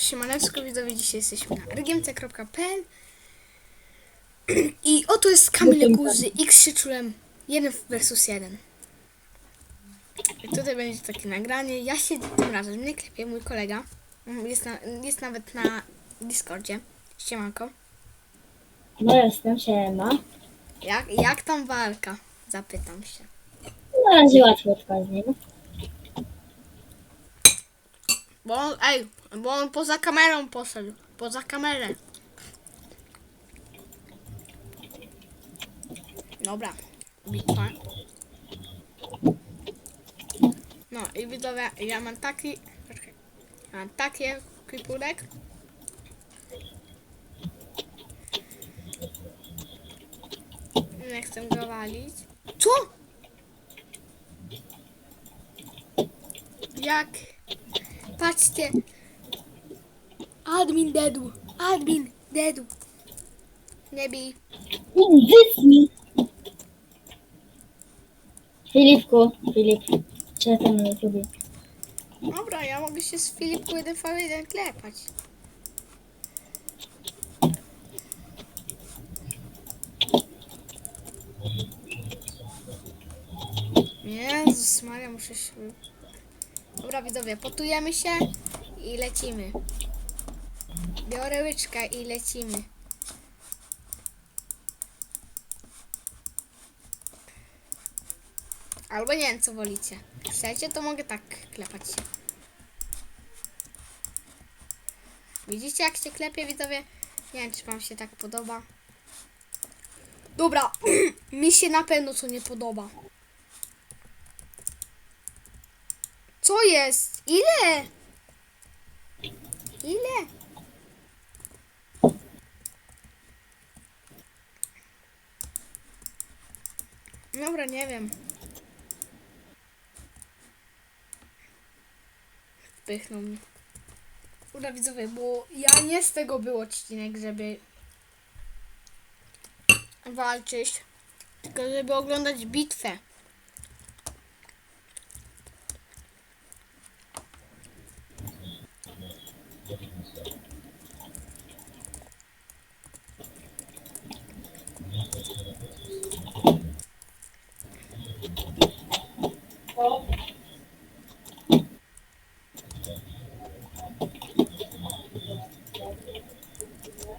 Siemaneczko widzowie, dzisiaj jesteśmy na rgmc.pl I oto jest Kamil Guzy X się czułem 1 versus 1 I tutaj będzie takie nagranie, ja się tym razem nie klepię, mój kolega. Mm, jest, na, jest nawet na Discordzie. Siemanko. No jestem, siema. jak, jak tam walka? Zapytam się. Na razie łatwiutko z nim. Bo on, ej, bo on poza kamerą poszedł Poza kamerę Dobra, bitwa. No i widzowie, ja mam taki, poczekaj, ja mam taki kwipunek. Nie chcę go walić. Co? Jak? Patrzcie. Admin dedu. Admin dedu. Nie bij. Wytnij! Filipku, Filip, jestem na YouTubie? Dobra, ja mogę się z Filipku 1v1 klepać. Jezus Maria, muszę się... Dobra widzowie, potujemy się i lecimy. Biorę łyczkę i lecimy. Albo nie wiem co wolicie. Chcecie, to mogę tak klepać się. Widzicie jak się klepie widzowie? Nie wiem czy wam się tak podoba. Dobra, mi się na pewno co nie podoba. Co jest? Ile? Ile? Dobra, nie wiem. Wpychnął mnie. Uda widzowie, bo ja nie z tego był odcinek, żeby walczyć, tylko żeby oglądać bitwę.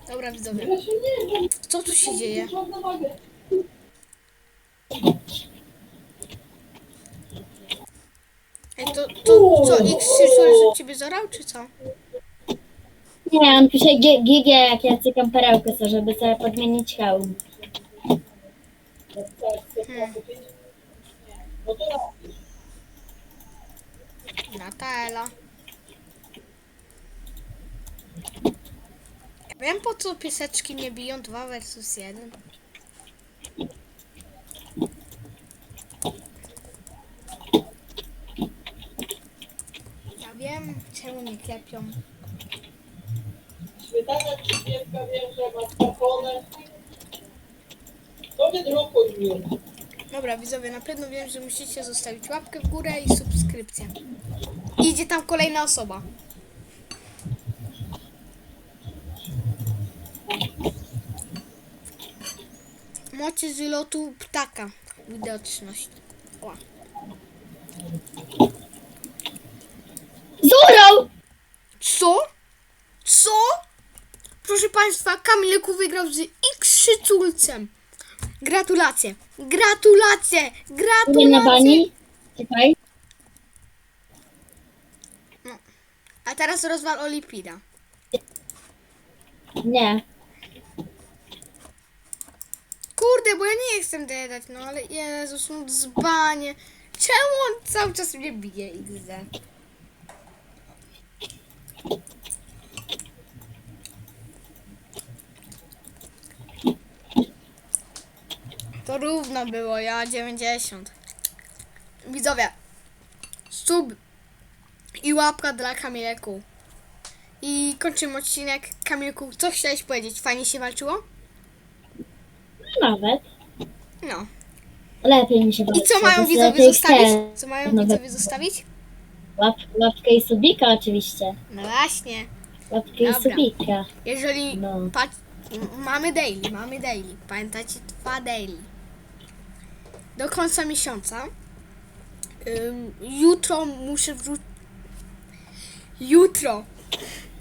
Dobra widzowie, co tu się dzieje? Ej, to, to co, X się ciebie zorał, czy co? Nie, on pisze GG, jak ja cykam perełkę, so, żeby sobie podmienić hełm. Hmm. Nataela. Wiem po co pieseczki nie biją 2 versus 1. Ja wiem czemu nie klepią. Trzydziestka wiem, że mascarpone. To nie drukuj mi. Dobra, widzowie, na pewno wiem, że musicie zostawić łapkę w górę i subskrypcję. Idzie tam kolejna osoba. Mocie z lotu ptaka. Widoczność. O. Zorał! Co? Proszę Państwa, Kamilku wygrał z X-Szyculcem. Gratulacje. Gratulacje. Nie na Gratulacje. bani? Czekaj. A teraz rozwal Olipida. Nie. Kurde, bo ja nie chcę dodać, no ale Jezus, no dzbanie. Czemu on cały czas mnie bije XD? To równo było, ja 90. Widzowie, sub i łapka dla Kamilku. I kończymy odcinek. Kamilku, co chciałeś powiedzieć? Fajnie się walczyło? Nawet. No. Lepiej mi się I co mają widzowie zostawić? Co mają widzowie zostawić? Łap, łapkę i subika oczywiście. No właśnie. Łapki i Dobra. subika. Jeżeli No. patrz, m- mamy daily, mamy daily. Pamiętajcie, dwa daily. Do końca miesiąca. Jutro muszę wrzucić. Jutro.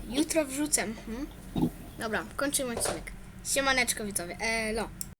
Jutro wrzucę. Mhm. Dobra, kończymy odcinek. Siemaneczko widzowie. Elo.